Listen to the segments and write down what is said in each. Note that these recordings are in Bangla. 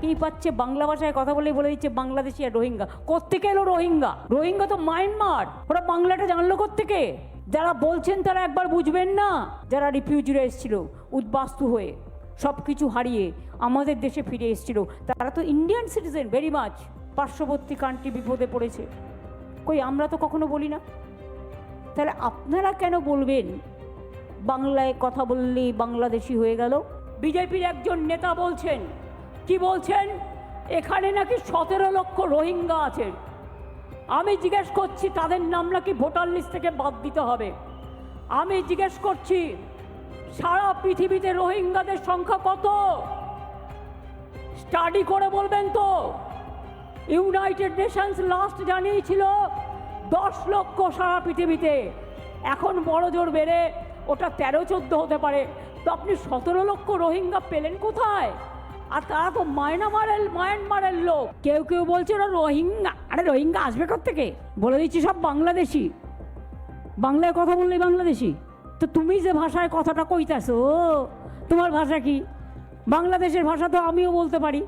কি পাচ্ছে বাংলা ভাষায় কথা বলেই বলে দিচ্ছে বাংলাদেশি আর রোহিঙ্গা। কোত্থেকে এলো রোহিঙ্গা? রোহিঙ্গা তো মায়ানমার। ওরা বাংলাটা জানলো কোত্থেকে? যারা বলছেন তারা একবার বুঝবেন না। যারা রিফিউজিরা এসেছিল, উদ্বাস্তু হয়ে সব কিছু হারিয়ে আমাদের দেশে ফিরে এসেছিল, তারা তো ইন্ডিয়ান সিটিজেন ভেরি মাচ পার্শ্ববর্তী কান্ট্রি বিপদে পড়েছে। কই, আমরা তো কখনো বলি না? তাহলে আপনারা কেন বলবেন? বাংলায় কথা বললেই বাংলাদেশি হয়ে গেল। বিজেপির একজন নেতা বলছেন কি বলছেন? এখানে নাকি সতেরো লক্ষ রোহিঙ্গা আছেন আমি জিজ্ঞেস করছি, তাদের নাম নাকি ভোটার লিস্ট থেকে বাদ দিতে হবে। আমি জিজ্ঞেস করছি, সারা পৃথিবীতে রোহিঙ্গাদের সংখ্যা কত? স্টাডি করে বলবেন তো। ইউনাইটেড নেশনস লাস্ট জানিয়েছিল, দশ লক্ষ সারা পৃথিবীতে। এখন বড় জোর বেড়ে ওটা তেরো, চোদ্দ হতে পারে। তো আপনি সতেরো লক্ষ রোহিঙ্গা পেলেন কোথায়? আর তারা তো মায়ানমারের মায়ানমারের লোক। কেউ কেউ বলছে ওরা রোহিঙ্গা। আরে রোহিঙ্গা আসবে থেকে বলে দিচ্ছি সব বাংলাদেশি। বাংলায় কথা বললেই বাংলাদেশি। তো তুমি যে ভাষায় কথাটা কইতাছো তোমার ভাষা কি? বাংলাদেশের ভাষা তো আমিও বলতে পারি।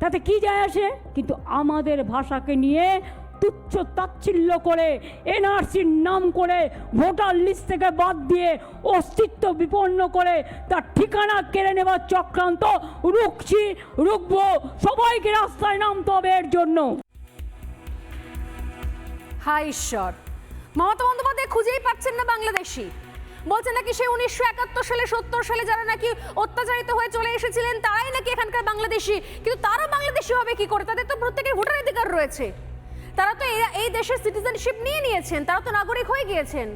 তাতে কি যায় আসে? কিন্তু আমাদের ভাষাকে নিয়ে তুচ্ছ তাচ্ছিল্য করে এনআরসির নাম করে ভোটার লিস্ট থেকে বাদ দিয়ে অস্তিত্ব বিপন্ন করে, তার ঠিকানা কেড়ে নেবার চক্রান্ত রুখছি, রুখবো। সবাইকে রাস্তায় নামতে হবে এর জন্য। হাই ঈশ্বর। মমতা বন্দ্যোপাধ্যায় খুঁজেই পাচ্ছেন না বাংলাদেশি। বলছেন নাকি সে উনিশশো একাত্তর সালে, সত্তর সালে যারা নাকি অত্যাচারিত হয়ে চলে এসেছিলেন, তারাই নাকি এখানকার বাংলাদেশি। কিন্তু তারা বাংলাদেশি হবে কি করে? তাদের তো প্রত্যেকের ভোটার অধিকার রয়েছে। তারা তো এই দেশের সিটিজেনশিপ নিয়ে নিয়েছেন, তারা তো নাগরিক হয়ে গিয়েছেন।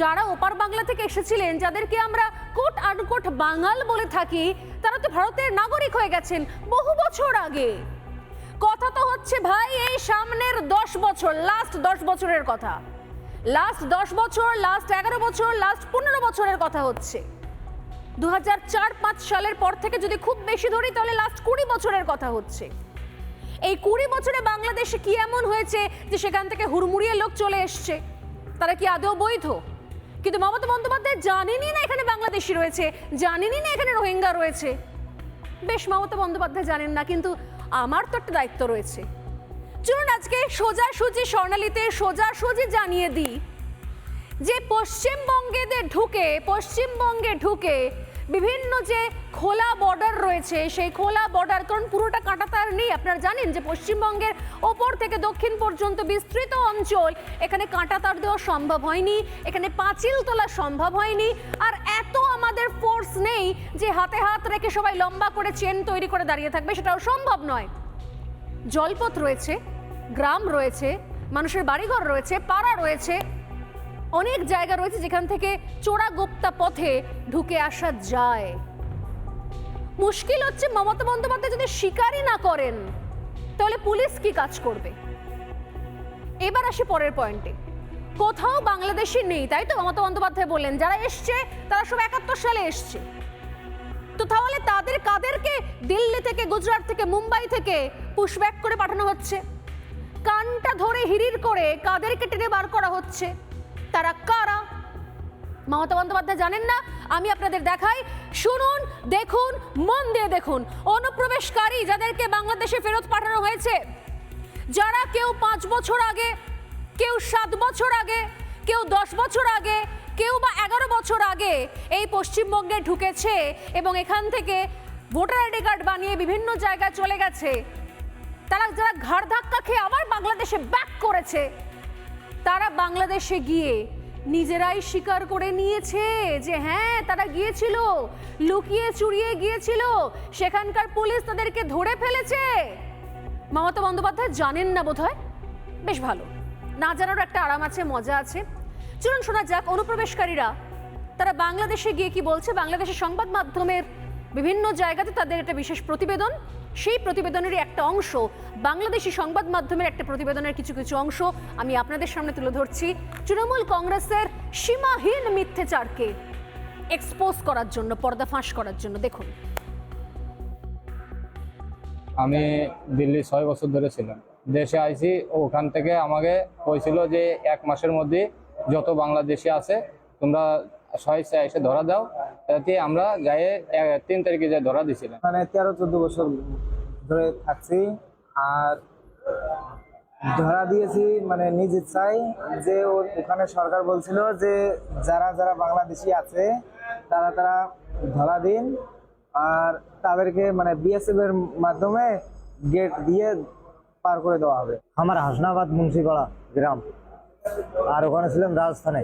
যারা ওপার বাংলা থেকে এসেছিলেন, যাদেরকে আমরা কোট আনকোট বাঙাল বলে থাকি, তারা তো ভারতের নাগরিক হয়ে গেছেন বহু বছর আগে। কথা তো হচ্ছে ভাই, এই সামনের দশ বছর লাস্ট দশ বছরের কথা। লাস্ট দশ বছর লাস্ট এগারো বছর লাস্ট পনেরো বছরের কথা হচ্ছে। দু হাজার সালের পর থেকে যদি খুব বেশি ধরি, তাহলে লাস্ট কুড়ি বছরের কথা হচ্ছে। এই কুড়ি বছরে বাংলাদেশে কি এমন হয়েছে যে সেখান থেকে হুড়মুড়িয়ে লোক চলে এসছে? তারা কি আদৌ বৈধ? কিন্তু মমতা বন্দ্যোপাধ্যায় জানেনই না এখানে বাংলাদেশি রয়েছে, জানেনই না এখানে রোহিঙ্গা রয়েছে। বেশ মমতা বন্দ্যোপাধ্যায় জানেন না, কিন্তু আমার তো একটা দায়িত্ব রয়েছে। চলুন আজকে সোজাসুজি স্বর্ণালীতে সোজাসুজি জানিয়ে দিই যে পশ্চিমবঙ্গেদের ঢুকে, পশ্চিমবঙ্গে ঢুকে বিভিন্ন যে খোলা বর্ডার রয়েছে, সেই খোলা বর্ডার কারণ পুরোটা কাঁটাতার নেই। আপনারা জানেন যে পশ্চিমবঙ্গের ওপর থেকে দক্ষিণ পর্যন্ত বিস্তৃত অঞ্চল, এখানে কাঁটাতার দেওয়া সম্ভব হয়নি, এখানে পাঁচিল তোলা সম্ভব হয়নি, আর এত আমাদের ফোর্স নেই যে হাতে হাত রেখে সবাই লম্বা করে চেন তৈরি করে দাঁড়িয়ে থাকবে, সেটাও সম্ভব নয়। জলপথ রয়েছে, গ্রাম রয়েছে, মানুষের বাড়িঘর রয়েছে, পাড়া রয়েছে অনেক জায়গা রয়েছে যেখান থেকে চোরা গোপ্তা পথে ঢুকে আসা যায়। মুশকিল হচ্ছে মমতা বন্দ্যোপাধ্যায় যদি শিকারই না করেন, তাহলে পুলিশ কি কাজ করবে? এবার আসি পরের পয়েন্টে। কোথাও বাংলাদেশি নেই, তাই তো মমতা বন্দ্যোপাধ্যায় বললেন। যারা এসছে, তারা সব একাত্তর সালে এসছে। তো তাহলে তাদের কাদেরকে দিল্লি থেকে, গুজরাট থেকে, মুম্বাই থেকে পুশব্যাক করে পাঠানো হচ্ছে? কানটা ধরে হিরির করে কাদেরকে টেনে বার করা হচ্ছে? তারা কারা? মমতা বন্দ্যোপাধ্যায় জানেন না? আমি আপনাদের দেখাই। শুনুন, দেখুন, মন দিয়ে দেখুন। অনুপ্রবেশকারী যাদেরকে বাংলাদেশে ফেরত পাঠানো হয়েছে, যারা কেউ পাঁচ বছর আগে, কেউ সাত বছর আগে, কেউ দশ বছর আগে, কেউ বা এগারো বছর আগে এই পশ্চিমবঙ্গে ঢুকেছে এবং এখান থেকে ভোটার আইডি কার্ড বানিয়ে বিভিন্ন জায়গায় চলে গেছে। তারা যারা ঘাড় ধাক্কা খেয়ে আবার বাংলাদেশে ব্যাক করেছে। তারা বাংলাদেশে গিয়ে নিজেরাই স্বীকার করে নিয়েছে যে হ্যাঁ তারা গিয়েছিল, লুকিয়ে চুরিয়ে গিয়েছিল, সেখানকার পুলিশ তাদেরকে ধরে ফেলেছে। মমতা বন্দ্যোপাধ্যায় জানেন না বোধহয়? বেশ ভালো। না জানারও একটা আরাম আছে, মজা আছে। চলুন শোনা যাক, অনুপ্রবেশকারীরা, তারা বাংলাদেশে গিয়ে কি বলছে? বাংলাদেশের সংবাদ মাধ্যমের বিভিন্ন জায়গাতে তাদের একটা বিশেষ প্রতিবেদন। সেই প্রতিবেদনেরই একটা অংশ বাংলাদেশি সংবাদ মাধ্যমের একটা প্রতিবেদনের কিছু কিছু অংশ আমি আপনাদের সামনে তুলে ধরছি। তৃণমূল কংগ্রেসের সীমাহীন মিথ্যাচারকে এক্সপোজ করার জন্য পর্দা ফাঁস করার জন্য। দেখুন। আমি দিল্লি ছয় বছর ধরে ছিলাম। দেশে আইছি, ওখান থেকে আমাকে কইছিল যে এক মাসের মধ্যে যত বাংলাদেশি আছে, তোমরা ছয় এসে ধরা দাও। তাতে আমরা গায়ে তিন তারিখে যে ধরা দিছিলাম মানে তেরো চোদ্দ বছর ধরে থাকছি। আর ধরা দিয়েছি মানে নিজ ইচ্ছায় যে ও- ওখানে সরকার বলছিল যে যারা যারা বাংলাদেশি আছে তারা তারা ধরা দিন। আর তাদেরকে মানে বিএসএফ এর মাধ্যমে গেট দিয়ে পার করে দেওয়া হবে। আমার হাসনাবাদ মুন্সিপাড়া গ্রাম। আর ওখানে ছিলাম রাজস্থানে।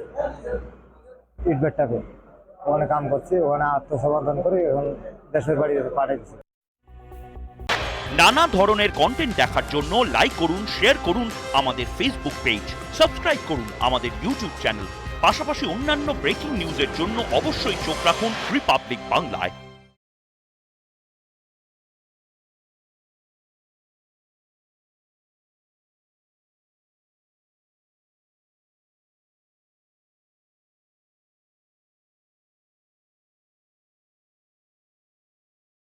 ইটবেটটাকে ওখানে কাম করছি, ওখানে আত্মসমর্পণ করে, এখন দেশের বাড়ি পাঠাইছি নানা ধরনের কন্টেন্ট দেখার জন্য লাইক করুন শেয়ার করুন আমাদের ফেসবুক পেজ সাবস্ক্রাইব করুন আমাদের ইউটিউব চ্যানেল পাশাপাশি অন্যান্য ব্রেকিং নিউজের জন্য অবশ্যই চোখ রাখুন রিপাবলিক বাংলায়